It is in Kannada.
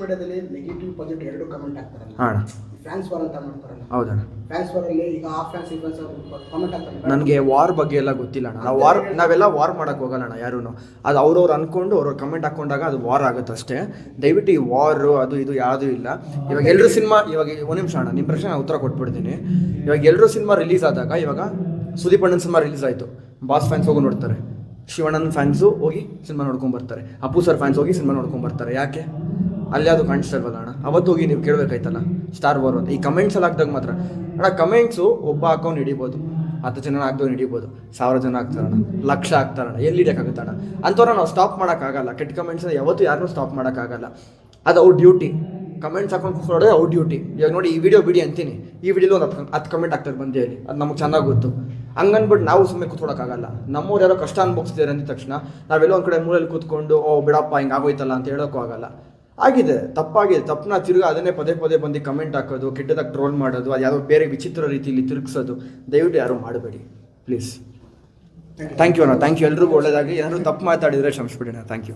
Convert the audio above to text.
ಮೀಡಿಯಾದಲ್ಲಿ ನೆಗೆಟಿವ್ ಪಾಸಿಟಿವ್ ಎರಡು ಕಮೆಂಟ್ ಆಗ್ತಾರಲ್ಲ ಹಾಂ ಫ್ಯಾನ್ಸ್ ವಾರ್ ಅಂತ ಮಾಡ್ತಾರಲ್ಲ. ಹೌದಣ್ಣ. ಫ್ಯಾನ್ಸ್ ವಾರಲ್ಲಿ ಈಗ ಆ ಫ್ಯಾನ್ಸ್ ಈ ಫ್ಯಾನ್ಸ್ ಕಾಮೆಂಟ್ ಆಗ್ತಾರೆ ನನಗೆ ವಾರ್ ಬಗ್ಗೆ ಎಲ್ಲ ಗೊತ್ತಿಲ್ಲ ಅಣ್ಣ. ನಾವು ವಾರ್ ನಾವೆಲ್ಲ ವಾರ್ ಮಾಡೋಕ್ಕೆ ಹೋಗಲ್ಲ ಅಣ್ಣ ಯಾರೂ ಅದು ಅವ್ರವ್ರು ಅಂದ್ಕೊಂಡು ಅವ್ರವ್ರು ಕಮೆಂಟ್ ಹಾಕೊಂಡಾಗ ಅದು ವಾರ್ ಆಗುತ್ತೆ ಅಷ್ಟೇ. ದಯವಿಟ್ಟು ಈ ವಾರು ಅದು ಇದು ಯಾವುದೂ ಇಲ್ಲ. ಇವಾಗ ಎಲ್ಲರೂ ಸಿನಿಮಾ ಇವಾಗ ಒಂದು ನಿಮಿಷ ಅಣ್ಣ ನಿಮ್ಮ ಪ್ರಶ್ನೆ ನಾನು ಉತ್ತರ ಕೊಟ್ಬಿಡ್ತೀನಿ. ಇವಾಗ ಎಲ್ಲರೂ ಸಿನಿಮಾ ರಿಲೀಸ್ ಆದಾಗ ಇವಾಗ ಸುದೀಪ್ ಅಣ್ಣನ ಸಿನಿಮಾ ರಿಲೀಸ್ ಆಯಿತು. ಬಾಸ್ ಫ್ಯಾನ್ಸ್ ಹೋಗಿ ನೋಡ್ತಾರೆ. ಶಿವಣ್ಣನ ಫ್ಯಾನ್ಸು ಹೋಗಿ ಸಿನಿಮಾ ನೋಡ್ಕೊಂಡು ಬರ್ತಾರೆ. ಅಪ್ಪು ಸರ್ ಫ್ಯಾನ್ಸ್ ಹೋಗಿ ಸಿನಿಮಾ ನೋಡ್ಕೊಂಡು ಬರ್ತಾರೆ. ಯಾಕೆ? ಅಲ್ಲಿ ಅದು ಕಾಣಿಸ್ತಾ ಅಣ್ಣ? ಅವತ್ತು ಹೋಗಿ ನೀವು ಕೇಳಬೇಕಾಯ್ತಲ್ಲ? ಸ್ಟಾರ್ ವಾರ್ ಅಂತ. ಈ ಕಮೆಂಟ್ಸ್ ಎಲ್ಲ ಹಾಕ್ದಾಗ ಮಾತ್ರ. ಅಣ್ಣ ಕಮೆಂಟ್ಸು ಒಬ್ಬ ಅಕೌಂಟ್ ಹಿಡಿಬೋದು, ಹತ್ತು ಜನ ಹಾಕ್ದವ್ನು ಹಿಡಿಬೋದು, ಸಾವಿರ ಜನ ಹಾಕ್ತಾರಣ್ಣ ಲಕ್ಷ ಹಾಕ್ತಾರಣ್ಣ ಎಲ್ಲಿ ಹಿಡಿಯೋಕ್ಕಾಗುತ್ತಣ್ಣ ಅಂಥವ್ರ ನಾವು ಸ್ಟಾಪ್ ಮಾಡೋಕ್ಕಾಗಲ್ಲ. ಕೆಟ್ಟ ಕಮೆಂಟ್ಸ್ ಯಾವತ್ತೂ ಯಾರನ್ನೂ ಸ್ಟಾಪ್ ಮಾಡೋಕ್ಕಾಗಲ್ಲ. ಅದು ಅವ್ರ ಡ್ಯೂಟಿ ಕಮೆಂಟ್ಸ್ ಹಾಕೊಂಡು ಕೂತ್ಕೊಳ್ಳೋದೇ ಅವ್ರ ಡ್ಯೂಟಿ ಇವಾಗ ನೋಡಿ, ಈ ವಿಡಿಯೋ ಬಿಡಿ ಅಂತೀನಿ. ಈ ವಿಡಿಯೋಲಿ ಒಂದು ಹತ್ತು ಹತ್ತು ಕಮೆಂಟ್ ಹಾಕ್ತಾರೆ ಬಂದೇ ಹೇಳಿ ಅದು ನಮಗೆ ಚೆನ್ನಾಗಿ ಗೊತ್ತು. ಹಂಗನ್ಬಿಟ್ಟು ನಾವು ಸುಮ್ಮನೆ ಕೂತ್ಕೊಳಕ್ಕಾಗಲ್ಲ. ನಮ್ಮವ್ರು ಯಾರೋ ಕಷ್ಟ ಅನ್ಭವಿಸ್ತಿದ್ದಾರೆ ಅಂದ ತಕ್ಷಣ ನಾವೆಲ್ಲೋ ಒಂದು ಕಡೆ ಮೂಲೆಯಲ್ಲಿ ಕೂತ್ಕೊಂಡು, ಓ, ಬಿಡಪ್ಪ, ಹಿಂಗೆ ಆಗೋಯ್ತಲ್ಲ ಅಂತ ಹೇಳೋಕ್ಕೂ ಆಗಲ್ಲ. ಆಗಿದೆ ತಪ್ಪಾಗಿದೆ ತಪ್ಪನ್ನ ತಿರುಗಿ ಅದನ್ನೇ ಪದೇ ಪದೇ ಬಂದು ಕಮೆಂಟ್ ಹಾಕೋದು ಕೆಟ್ಟದಾಗಿ ಟ್ರೋಲ್ ಮಾಡೋದು ಅದು ಯಾವುದೋ ಬೇರೆ ವಿಚಿತ್ರ ರೀತಿಯಲ್ಲಿ ತಿರುಗಿಸೋದು ದಯವಿಟ್ಟು ಯಾರು ಮಾಡಬೇಡಿ ಪ್ಲೀಸ್ ಥ್ಯಾಂಕ್ ಯು ಅಣ್ಣ ಥ್ಯಾಂಕ್ ಯು ಎಲ್ರಿಗೂ ಒಳ್ಳೆಯದಾಗಿ ಏನಾದರೂ ತಪ್ಪು ಮಾತಾಡಿದರೆ ಕ್ಷಮಿಸ್ಬಿಡಿ ಅಣ್ಣ. Thank you